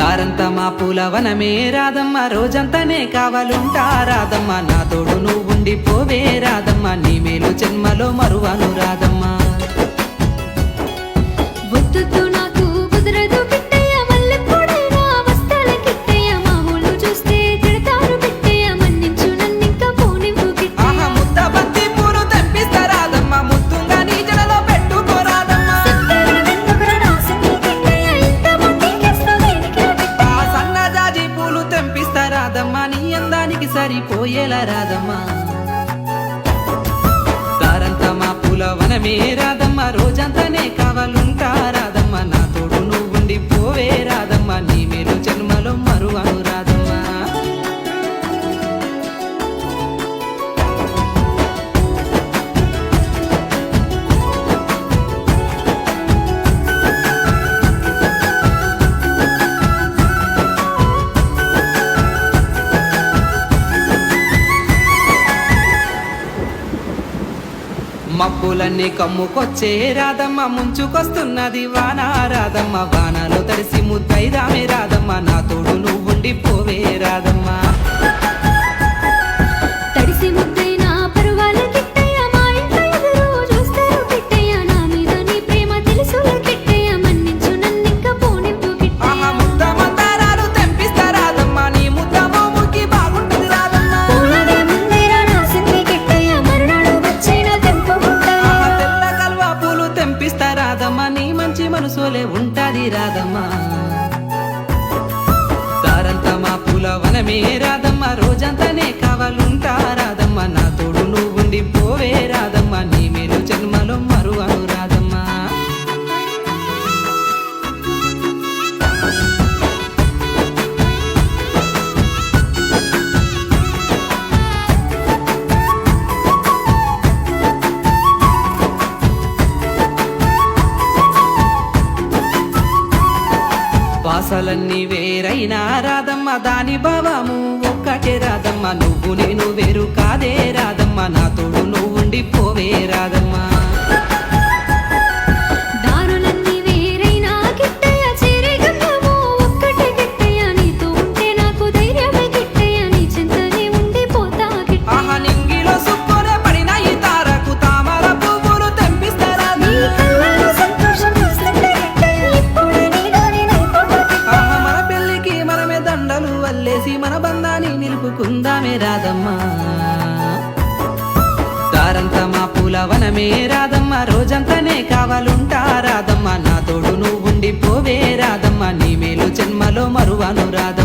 దారంతా మా పూలవనమే రాదమ్మ రోజంతానే కావాలుంటా రాదమ్మ. నా తోడు నువ్వు ఉండిపోవే రాదమ్మ నీ మేలు జన్మలో మరువను రాదమ్మ. రాదమ్మా నీ అందానికి సరిపోయేలా రాదమ్మా. దారంతా మా పూలవనమే రాదమ్మ రోజంతానే కావాలుంటా రాదమ్మా. నా తోడు నువ్వు ఉండిపోవే రాదమ్మా నీ మేలు జన్మలో మబ్బులన్నీ కమ్ముకొచ్చే రాధమ్మ ముంచుకొస్తున్నది వాన. రాధమ్మ వానలో తడిసి ముద్దైదామే రాధమ్మ. నా తోడు నువ్వు ఉండిపోవే మంచి మనసులే ఉంటది రాదమ్మ సారంతమా పూల వనమే రాధమ్మ రోజంతానే కావాలుంటారా? ఆశలన్నీ వేరైనా రాదమ్మ దాని భావము ఒక్కటే రాదమ్మ. నువ్వు నేను వేరు కాదే రాదమ్మ నా తోడు నువ్వు ఉండిపోవే రాదమ్మ. బంధాన్ని రాదమ్మా దారంతా మా పూల వనమే రాదమ్మ రోజంతానే కావాలుంటా రాదమ్మ నా తోడు నువ్వు ఉండిపోవే రాదమ్మ నీ మేలు జన్మలో మరువాను రాదమ్మా